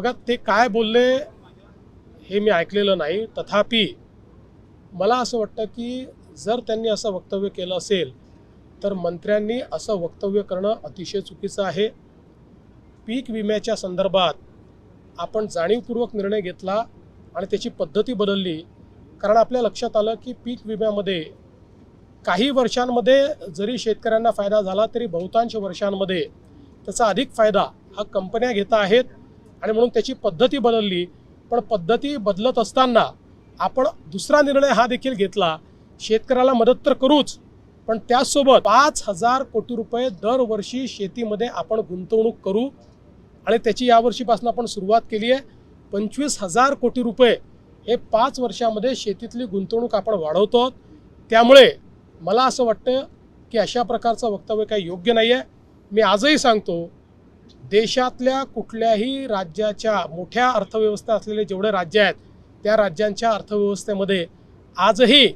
बघा ते काय बोलले हे मी ऐकलेलं नाही. तथापि मला असं वाटतं की जर त्यांनी असं वक्तव्य केलं असेल तर मंत्र्यांनी असं वक्तव्य करणं अतिशय चुकीचं आहे. पीक विम्याच्या संदर्भात आपण जाणीवपूर्वक निर्णय घेतला आणि त्याची पद्धती बदलली कारण आपल्या लक्षात आलं की पीक विम्यामध्ये काही वर्षांमध्ये जरी शेतकऱ्यांना फायदा झाला तरी बहुतांश वर्षांमध्ये त्याचा अधिक फायदा हा कंपन्या घेत आहेत. आणि म्हणून त्याची पद्धती बदलली. पण पद्धती बदलत असताना आपण दुसरा निर्णय हा देखील घेतला. शेतकऱ्याला मदत तर करूच पण त्याचसोबत पाच हजार कोटी रुपये दरवर्षी शेतीमध्ये आपण गुंतवणूक करू. आणि त्याची यावर्षीपासून आपण सुरुवात केली आहे. पंचवीस हजार कोटी रुपये हे पाच वर्षामध्ये शेतीतली गुंतवणूक आपण वाढवतो त्यामुळे मला असं वाटतं की अशा प्रकारचं वक्तव्य काही योग्य नाही आहे मी आजही सांगतो देशातल्या कुठल्याही राज्याच्या मोठ्या अर्थव्यवस्था असलेले जेवढे राज्य आहेत त्या राज्यांच्या अर्थव्यवस्थेमध्ये आजही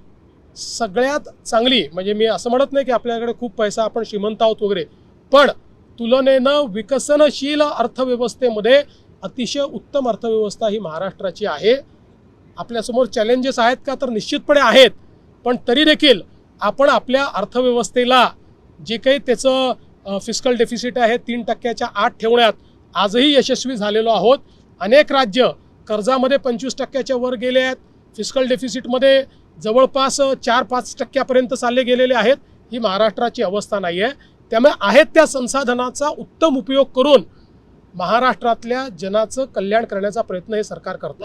सगळ्यात चांगली म्हणजे मी असं म्हणत नाही की आपल्याकडे खूप पैसा आपण श्रीमंत आहोत वगैरे पण तुलनेनं विकसनशील अर्थव्यवस्थेमध्ये अतिशय उत्तम अर्थव्यवस्था ही महाराष्ट्राची आहे. आपल्यासमोर चॅलेंजेस आहेत का तर निश्चितपणे आहेत पण तरी देखील आपण आपल्या अर्थव्यवस्थेला जे काही त्याचं फिस्कल डेफिसिट आहे तीन टक्क्याच्या आत ठेवण्यात आजही यशस्वी झालेलो आहोत. अनेक राज्य कर्जामध्ये पंचवीस टक्क्याच्या वर गेले आहेत. फिस्कल डेफिसिटमध्ये जवळपास चार पाच टक्क्यापर्यंत चालले गेलेले आहेत. ही महाराष्ट्राची अवस्था नाही आहे त्यामुळे आहेत त्या संसाधनाचा उत्तम उपयोग करून महाराष्ट्रातल्या जनाचं कल्याण करण्याचा प्रयत्न हे सरकार करतं.